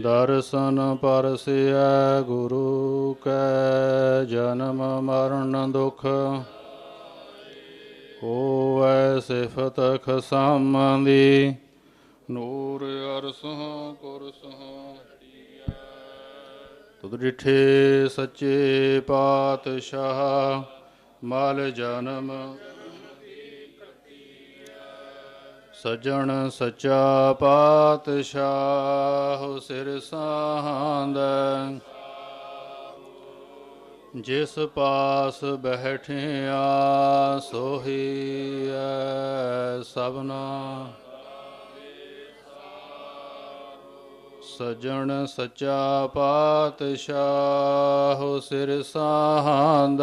ਦਰਸ਼ਨ ਪਰਸਿਐ ਗੁਰੂ ਕੈ ਜਨਮ ਮਰਨ ਦੁਖ। ਹੋਵੈ ਸਿਫਤ ਖਸਮਦੀ। ਨੂਰ ਅਰਸੋਂ ਕੁਰਸੋਂ ਤੁਧ ਡਿਠੇ ਸੱਚੇ ਪਾਤਸ਼ਾਹ ਮਲ ਜਨਮ ਸਜਣ ਸੱਚਾ ਪਾਤਸ਼ਾਹ ਸਿਰ ਸਾਹੰਦ। ਜਿਸ ਪਾਸ ਬੈਠਿਆ ਸੋਹੀ ਐ ਸਭਨਾ। ਸਜਣ ਸੱਚਾ ਪਾਤਸ਼ਾਹ ਸਿਰ ਸਾਹੰਦ।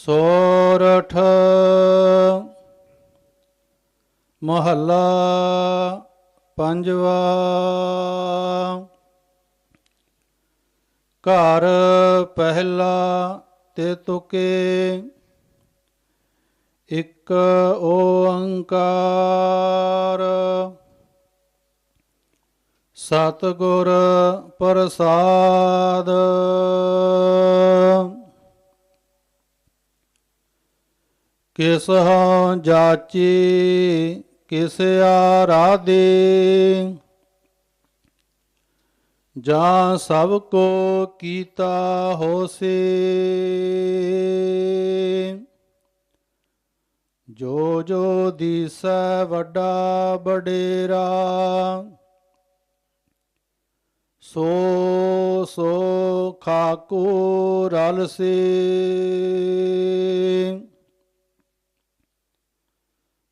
ਸੋਰਠ ਮਹੱਲਾ ਪੰਜਵਾ ਘਰ ਪਹਿਲਾ ਤੇ ਤੁਕੇ ਇੱਕ ਓੰਕਾਰ ਸਤਿਗੁਰ ਪ੍ਰਸਾਦ ਕਿਸ ਹਉ ਜਾਚੀ ਕਿਸ ਆਰਾਧੇ। ਜਾਂ ਸਭ ਕੋ ਕੀਤਾ ਹੋਸੇ। ਜੋ ਜੋ ਦੀਸੈ ਵੱਡਾ ਬਡੇਰਾ ਸੋ ਸੋ ਖਾਕੋ ਰਲ ਸੇ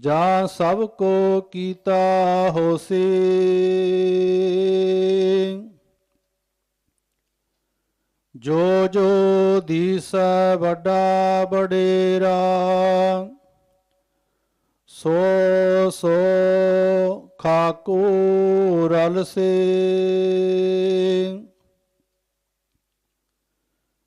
ਜਾਂ ਸਭ ਕੋ ਕੀਤਾ ਹੋਸੀ। ਜੋ ਜੋ ਦੀਸੈ ਵੱਡਾ ਬਡੇਰਾ ਸੋ ਸੋ ਖਾਕੂ ਰਲ ਸੇ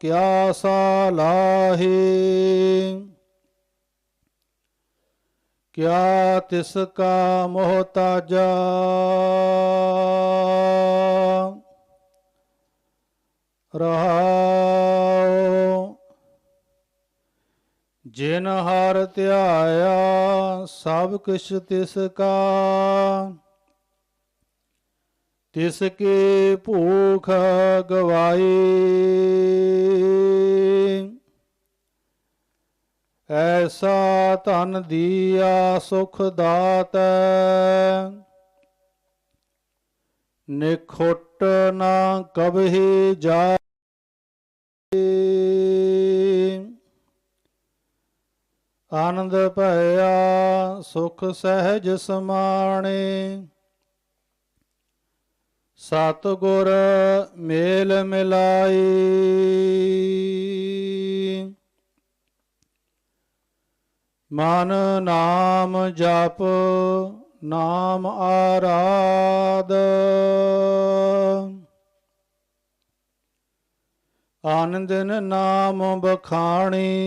ਕਿਆ ਸਾਲਾਹੀ? ਕਿਆ ਤਿਸ ਕਾ ਮੋਹਤਾਜਾ ਰਹਾਉ ਜਿਨ ਹਰ ਧਿਆਇਆ ਸਭ ਕਿਛ ਤਿਸ ਕਾ। ਤਿਸ ਕੀ ਭੂਖ ਗਵਾਈ ਐਸਾ ਧਨ ਦੀਆ ਸੁਖ ਦਾਤੈ। ਨਿਖੁੱਟ ਨਾ ਕਬਹਿ ਜਾਏ। ਆਨੰਦ ਭਇਆ ਸੁਖ ਸਹਿਜ ਸਮਾਣੇ। ਸਤਿਗੁਰ ਮੇਲ ਮਿਲਾਈ। ਮਨ ਨਾਮ ਜਪ ਨਾਮ ਆਰਾਧ। ਆਨੰਦਨ ਨਾਮ ਬਖਾਣੀ।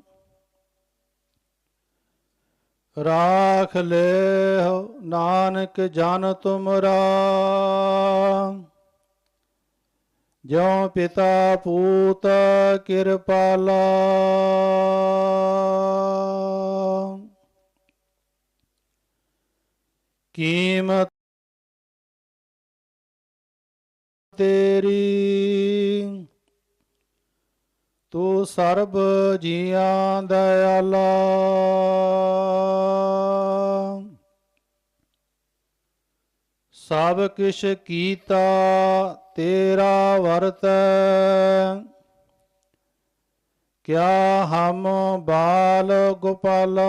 ਰਾਖ ਲੈ ਨਾਨਕ ਜਨ ਤੁਮਰਾ। ਜਿਉ ਪਿਤਾ ਪੂਤ ਕਿਰਪਾਲਾ। ਕੀਮਤ ਤੇਰੀ ਤੂੰ ਸਰਬ ਜੀਆਂ ਦਇਆਲਾ ਸਭ ਕਿਛ ਕੀਤਾ, ਤੇਰਾ ਵਰਤੈ। ਕਿਆ ਹਮ ਬਾਲ ਗੋਪਾਲ।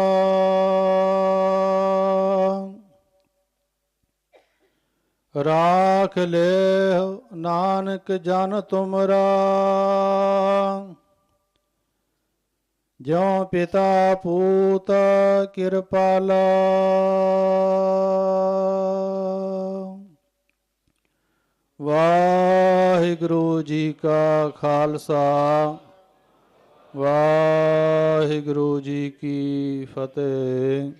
ਰਾਖ ਲੈ ਨਾਨਕ ਜਨ ਤੁਮਰਾ। ਜਿਉ ਪਿਤਾ ਪੂਤ ਕਿਰਪਾਲ। ਵਾਹਿਗੁਰੂ ਜੀ ਕਾ ਖਾਲਸਾ। ਵਾਹਿਗੁਰੂ ਜੀ ਕੀ ਫਤਿਹ।